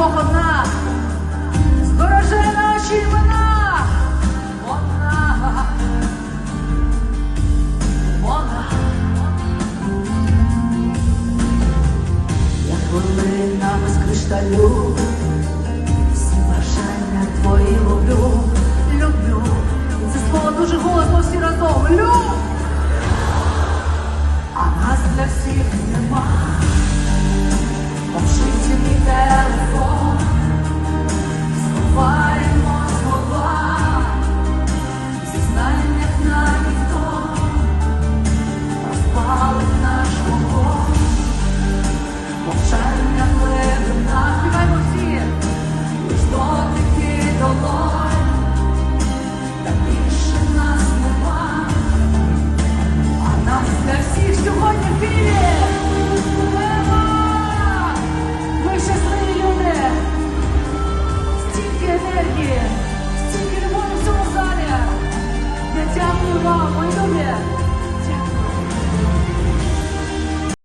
двох одна. Збережи наші імена. Вона. Вона. Я хвилина без кришталю. Всі бажання твої люблю. Люблю. Це слово дуже голосно всі разом. Люблю. Ó, muito bem.